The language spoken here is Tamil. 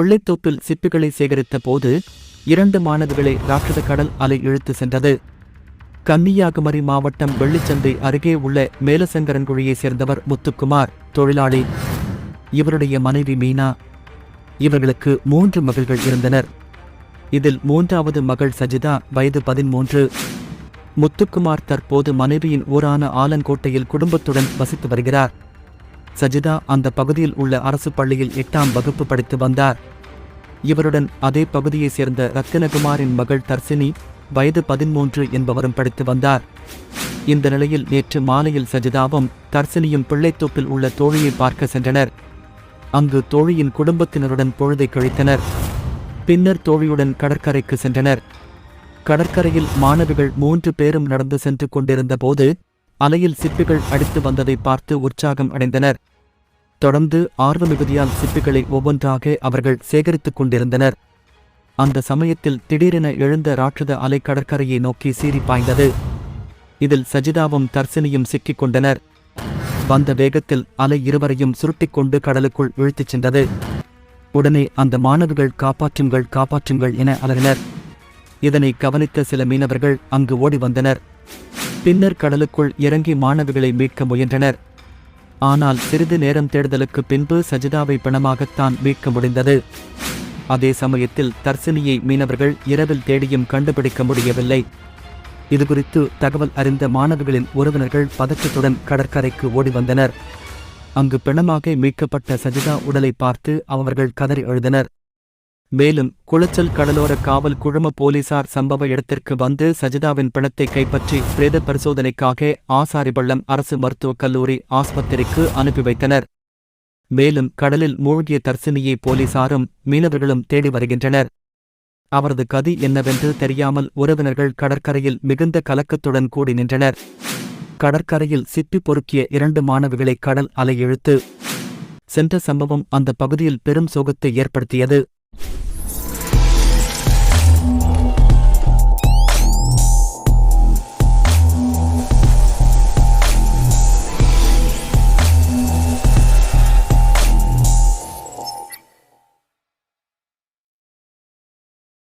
பிள்ளைத்தோப்பில் சிப்பிகளை சேகரித்த போது இரண்டு மாணவிகளை ராட்சத கடல் அலை இழுத்து சென்றது. கன்னியாகுமரி மாவட்டம் வெள்ளிச்சந்தை அருகே உள்ள மேலசங்கரன்குழியைச் சேர்ந்தவர் முத்துக்குமார் தொழிலாளி. இவருடைய மனைவி மீனா. இவர்களுக்கு மூன்று மகள்கள் இருந்தனர். இதில் மூன்றாவது மகள் சஜிதா வயது பதிமூன்று. முத்துக்குமார் தற்போது மனைவியின் ஊரான ஆலங்கோட்டையில் குடும்பத்துடன் வசித்து வருகிறார். சஜிதா அந்த பகுதியில் உள்ள அரசு பள்ளியில் எட்டாம் வகுப்பு படித்து வந்தார். இவருடன் அதே பகுதியைச் சேர்ந்த ரத்தினகுமாரின் மகள் தர்சினி வயது பதிமூன்று என்பவரும் படித்து வந்தார். இந்த நிலையில் நேற்று மாலையில் சஜிதாவும் தர்சினியும் பிள்ளைத்தோப்பில் உள்ள தோழியை பார்க்க சென்றனர். அங்கு தோழியின் குடும்பத்தினருடன் பொழுதை கழித்தனர். பின்னர் தோழியுடன் கடற்கரைக்கு சென்றனர். கடற்கரையில் மாணவிகள் மூன்று பேரும் நடந்து சென்று கொண்டிருந்த போது அலையில் சிப்பிகள் அடித்து வந்ததை பார்த்து உற்சாகம் அடைந்தனர். தொடர்ந்து ஆர்வ மிகுதியால் சிப்பிகளை ஒவ்வொன்றாக அவர்கள் சேகரித்துக் கொண்டிருந்தனர். அந்த சமயத்தில் திடீரென எழுந்த ராட்சத அலை கடற்கரையை நோக்கி சீறி பாய்ந்தது. இதில் சஜிதாவும் தர்சினியும் சிக்கிக் கொண்டனர். வந்த வேகத்தில் அலை இருவரையும் சுருட்டிக் கொண்டு கடலுக்குள் இழுத்துச் சென்றது. உடனே அந்த மாணவர்கள் காப்பாற்றுங்கள் காப்பாற்றுங்கள் என அலறினர். இதனை கவனித்த சில மீனவர்கள் அங்கு ஓடி வந்தனர். பின்னர் கடலுக்குள் இறங்கி மாணவிகளை மீட்க முயன்றனர். ஆனால் சிறிது நேரம் தேடுதலுக்கு பின்பு சஜிதாவை பிணமாகத்தான் மீட்க முடிந்தது. அதே சமயத்தில் தர்சினியை மீனவர்கள் இரவில் தேடியும் கண்டுபிடிக்க முடியவில்லை. இதுகுறித்து தகவல் அறிந்த மாணவர்களின் உறவினர்கள் பதற்றத்துடன் கடற்கரைக்கு ஓடி வந்தனர். அங்கு பிணமாக மீட்கப்பட்ட சஜிதா உடலை பார்த்து அவர்கள் கதறி எழுதினர் மேலும் குளச்சல் கடலோர காவல் குழும போலீசார் சம்பவ இடத்திற்கு வந்து சஜிதாவின் பிணத்தை கைப்பற்றி பிரேத பரிசோதனைக்காக ஆசாரிபள்ளம் அரசு மருத்துவக் கல்லூரி ஆஸ்பத்திரிக்கு அனுப்பி வைத்தனர். மேலும் கடலில் மூழ்கிய தர்சினியை போலீசாரும் மீனவர்களும் தேடி வருகின்றனர். அவரது கதி என்னவென்று தெரியாமல் உறவினர்கள் கடற்கரையில் மிகுந்த கலக்கத்துடன் கூடி நின்றனர். கடற்கரையில் சிப்பி பொறுக்கிய இரண்டு மாணவிகளை கடல் அலை இழுத்து சென்ற சம்பவம் அந்த பகுதியில் பெரும் சோகத்தை ஏற்படுத்தியது. you